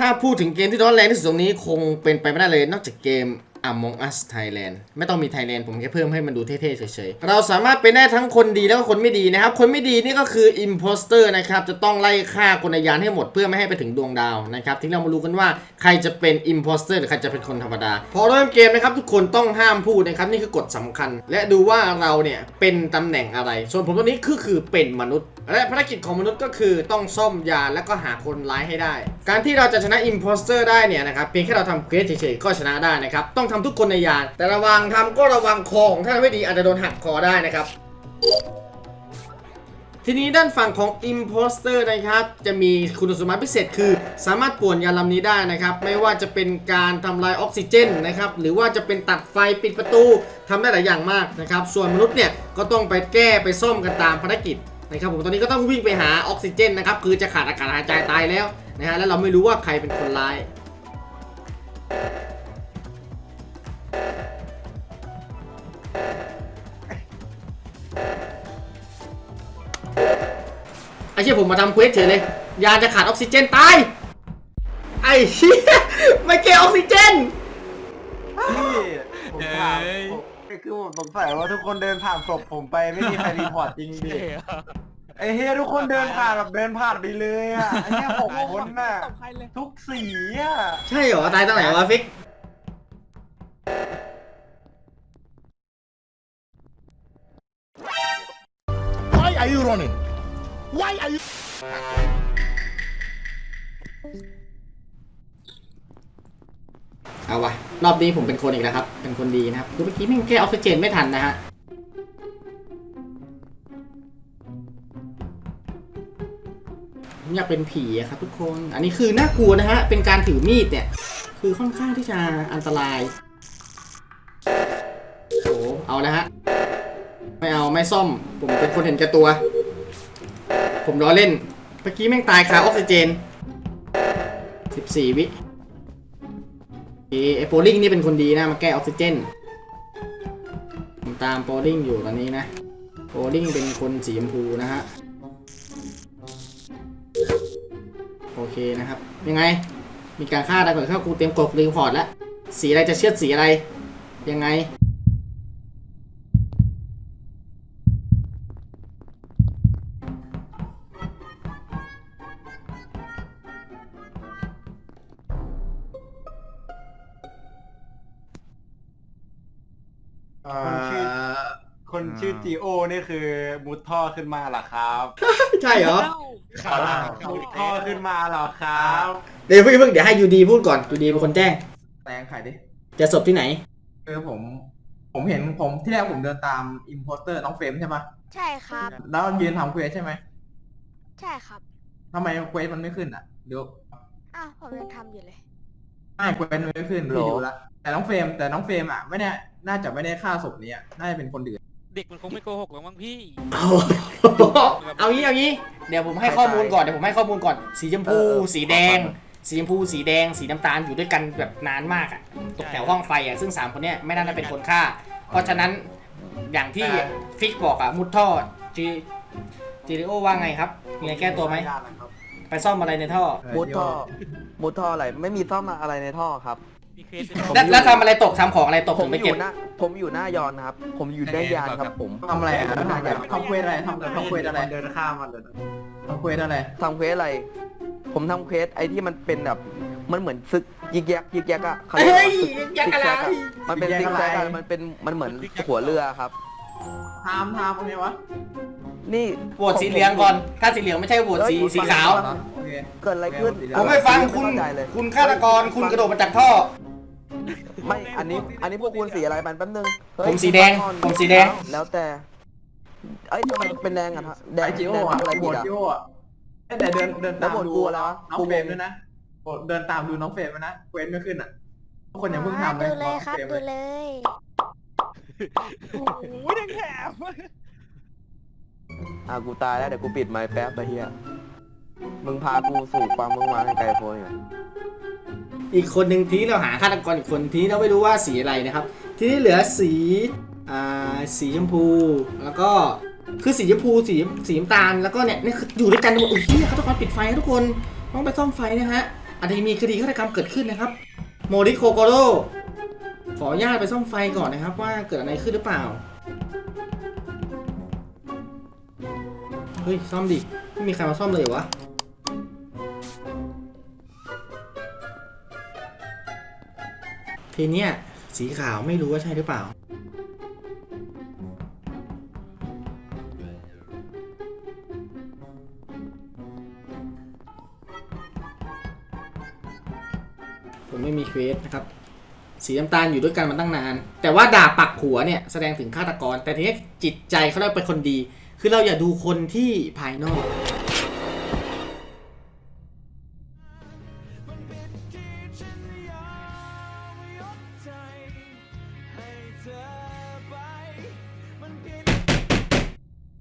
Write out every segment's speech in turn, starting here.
ถ้าพูดถึงเกมที่ร้อนแรงที่สุดตรงนี้คงเป็นไปไม่ได้เลย นอกจากเกม Among Us Thailand ไม่ต้องมี Thailand ผมแค่เพิ่มให้มันดูเท่ๆเฉยๆ เราสามารถเป็นได้ทั้งคนดีแล้วก็คนไม่ดีนะครับ คนไม่ดีนี่ก็คือ Imposter นะครับ จะต้องไล่ฆ่าคนในยานให้หมดเพื่อไม่ให้ไปถึงดวงดาวนะครับ ที่เรามารู้กันว่าใครจะเป็น Imposter หรือใครจะเป็นคนธรรมดา พอเริ่มเกมนะครับทุกคนต้องห้ามพูดนะครับนี่คือกฎสำคัญ และดูว่าเราเนี่ยเป็นตำแหน่งอะไร ส่วนผมตัวนี้คือคือเป็นมนุษย์ และภารกิจของมนุษย์ก็คือต้องซ่อมยาและก็หาคนร้ายให้ได้ การที่เราจะชนะ Imposter ได้เนี่ยนะครับเพียงแค่เราทำเควสเฉยๆก็ชนะได้นะครับต้องทำทุกคนในยาน แต่ระวังทำก็ระวังคอของท่านไม่ดีอาจจะโดนหักคอได้นะครับ ทีนี้ด้านฝั่งของ Imposter นะครับ จะมีคุณสมบัติพิเศษคือ สามารถป่วนยานลำนี้ได้นะครับ ไม่ว่าจะเป็นการทำลายออกซิเจนนะครับ หรือว่าจะเป็นตัดไฟปิดประตูทำได้หลายอย่างมากนะครับ ส่วนมนุษย์เนี่ยก็ต้องไปแก้ไปซ่อมกันตามภารกิจนะครับผมตอนนี้ก็ต้องวิ่งไปหาออกซิเจนนะครับคือจะขาดอากาศหายใจตายแล้วนะฮะแล้วเราไม่รู้ว่าใครเป็นคนร้าย เชี่ยผมมาทำเควสเฉยเลย ยาจะขาดออกซิเจนตาย ไอ้เชี่ยไม่เกี่ยวออกซิเจน พี่ผมถามผมคือผมสงสัยว่าทุกคนเดินผ่านศพผมไปไม่มีใครรีพอร์ตจริงดิไอ้เฮียทุกคนเดินผ่านแบบเดินผ่านไปเลยอะไอ้เฮียหกคนน่ะทุกสีอะใช่เหรอ ตายตอนไหนวะฟิก Why are you running? Why are you เอาวะรอบนี้ผมเป็นคนอีกแล้วครับ เป็นคนดีนะครับคือเมื่อกี้แม่งแก้ออกซิเจนไม่ทันนะฮะผมอยากเป็นผีอะครับทุกคน อันนี้คือน่ากลัวนะฮะ เป็นการถือมีดเนี่ย คือค่อนข้างที่จะอันตรายโอ้เอาแล้วฮะ ไม่เอาไม่ซ่อม ผมเป็นคนเห็นแก่ตัว ผมล้อเล่น เมื่อกี้แม่งตายคาออกซิเจน 14 วิเอ้ไอโปลิงนี่เป็นคนดีนะ มาแก้ออกซิเจน ผมตามโปลิงอยู่ตอนนี้นะ โปลิงเป็นคนสีชมพูนะฮะ โอเคนะครับ ยังไง มีการฆ่าได้ก่อนเข้ากูเตรียมกดรีพอร์ตแล้ว สีอะไรจะเชื่อดสีอะไร ยังไง คนชื่อคนชื่อจีโอนี่คือมุดท่อขึ้นมาเหรอครับใช่เหรอมุดท่อขึ้นมาเหรอครับเดี๋ยวเพิ่งเพิ่งเดี๋ยวให้ยูดีพูดก่อนยูดีเป็นคนแจ้งแตงไข่ดิเจะศพที่ไหนคือผม ผมเห็นผมที่แรกผมเดินตามอิมโพสเตอร์น้องเฟรมใช่ไหมใช่ครับ แล้วยืนทำเควสใช่ไหมใช่ครับทำไมเควสมันไม่ขึ้นอะเดี๋ยวอ้าวผมยังทำอยู่เลย ไม่เควสมันไม่ขึ้นพี่ดูละแต่น้องเฟรมแต่น้องเฟรมอะไม่แน่น่าจะไม่ได้ฆ่าศพนี้อะน่าจะเป็นคนอื่นเด็กมันคงไม่โกหกหรอกมั้งพี่เอาเอางี้เอางี้ เดี๋ยวผมให้ข้อมูลก่อนเดี๋ยวผมให้ข้อมูลก่อนสีชมพู สีแดง สีชมพู สีแดง สีน้ำตาลอยู่ด้วยกันแบบนานมากอะตกแถวห้องไฟอะซึ่งสามคนเนี้ยไม่น่าจะเป็นคนฆ่า เพราะฉะนั้นอย่างที่ฟิกบอกอะมุดท่อจีจีริโอว่าไงครับมีอะไรแก้ตัวไหม ไปซ่อมอะไรในท่อ มุดท่อมุดท่ออะไรไม่มีซ่อมอะไรในท่อครับ มีเคสผมแล้วอยู่ แล้วทำอะไรตกทำของอะไรตกผถึมงไปอเก็บยู่หน้าผมอยู่หน้ายอนครับ ผมอยู่หน้ายานครับผมทำอะไรอะทำอะไรทำเควสอะไรทำทำเควสอะไรเดินข้ามมันเลยทำเควสอะไรทำเควสอะไร ผมทำเควสไอ้ที่มันเป็นแบบมันเหมือนซึกยิกแยกยิกแยกอะเขาเรียกเฮ้ว่ายซึกยักษ์อะไรซิกแซกอะมันเป็นซิกแซกอะมันเป็นมันเหมือนหัวเรือครับทามทามอะไรวะ นี่โหวตสีเหลืองก่อน ถ้าสีเหลืองไม่ใช่โหวตสีเฮ้ยสีขาวโอเคเกิดอะไรขึ้นผมไม่ฟังคุณ เข้าใจเลยคุณฆาตกร คุณกระโดดมาจากท่อ ไม่ อันนี้ อันนี้พวกคุณสีอะไรมันแป๊บนึงเฮ้ยผมสีแดงผมสีแดง แล้วแต่ เอ้ยทำไมเป็นแดงอะฮะแดงไอจิโอแดงอะทำอะไรโหผิวดตอะจิโออะเอ้ยแต่เดินเดินแล้ตาวมโหวตดูกูแล้ววะน้องกูเฟรมงงด้วยนะโหวตเดินตามดูน้องเฟรมไว้นะเควสไม่ขึ้นอะทุกคนอย่าเพิ่งทำเลยดูเลยครับน้องฟดูมเลยโอ้ยยังแถม อะกูตายแล้วเดี๋ยวกูปิดไมค์แป๊บไปเฮียมึงพากูสู่ความมึงมาให้ไกลโพ้นอยู่อีกคนหนึ่งทีนี้เราหาฆาตกรอีกคนทีนี้เราไม่รู้ว่าสีอะไรนะครับ ทีนี้เหลือสีอ่าสีชมพูแล้วก็คือสีชมพูสีสีน้ำตาลแล้วก็เนี่ยนี่คืออยู่ด้วยกันหมดอุ้ยเหี้ยฆาตกรปิดไฟนะทุกคนต้องไปซ่อมไฟนะฮะอาจจะมีคดีฆาตกรรมเกิดขึ้นนะครับ โมริโคโกโรขออนุญาตไปซ่อมไฟก่อนนะครับ ว่าเกิดอะไรขึ้นหรือเปล่า เฮ้ย ซ่อมดิ ไม่มีใครมาซ่อมเลยเหรอวะ ทีเนี้ยสีขาวไม่รู้ว่าใช่หรือเปล่า ผมไม่มีเควสนะครับ สีน้ำตาลอยู่ด้วยกันมาตั้งนาน แต่ว่าด่าปักหัวเนี่ย แสดงถึงฆาตกร แต่ทีนี้จิตใจเขาเราเป็นคนดี คือเราอย่าดูคนที่ภายนอก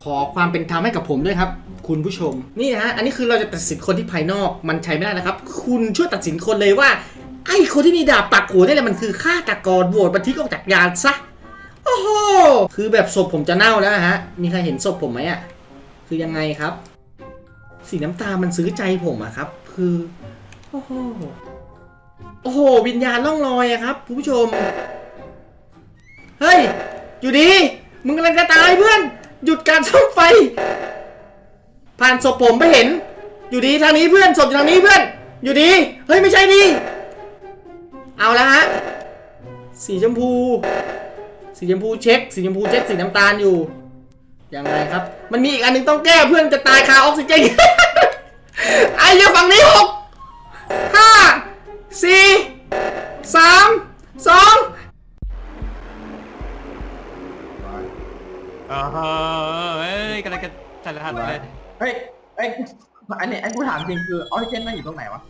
ขอความเป็นธรรมให้กับผมด้วยครับ คุณผู้ชม นี่นะฮะอันนี้คือเราจะตัดสินคนที่ภายนอกมันใช้ไม่ได้นะครับ คุณช่วยตัดสินคนเลยว่า ไอ้คนที่มีดาบปักหัวนี่แหละมันคือฆาตกรโหวตบันทึกออกจากยานซะ คือแบบศพผมจะเน่าแล้วฮะ มีใครเห็นศพผมไหมอะคือยังไงครับ สีน้ำตาลมันซื้อใจผมอะครับ คือ โอ้โห โอ้โห วิญญาณล่องลอยอะครับคุณผู้ชม เฮ้ย อยู่ดี มึงกำลังจะตายเพื่อน หยุดการซ่อมไฟ ผ่านศพผมไปเห็น อยู่ดีทางนี้เพื่อนศพอยู่ทางนี้เพื่อน อยู่ดี เฮ้ยไม่ใช่ดิเอาละฮะ สีชมพู สีชมพูเช็ค สีชมพูเช็ค สีน้ำตาลอยู่ยังไงครับ มันมีอีกอันหนึงต้องแก้เพื่อนจะตายคาออกซิเจน ไอ้เหี้ยฝั่งนี้หกห้าสี่สามสองเออเอ้ยกำลังจะสารทันเลย เฮ้ยเอ้ยอันนี้ไอ้กูถามจริงคือออกซิเจนมันอยู่ตรงไหนวะ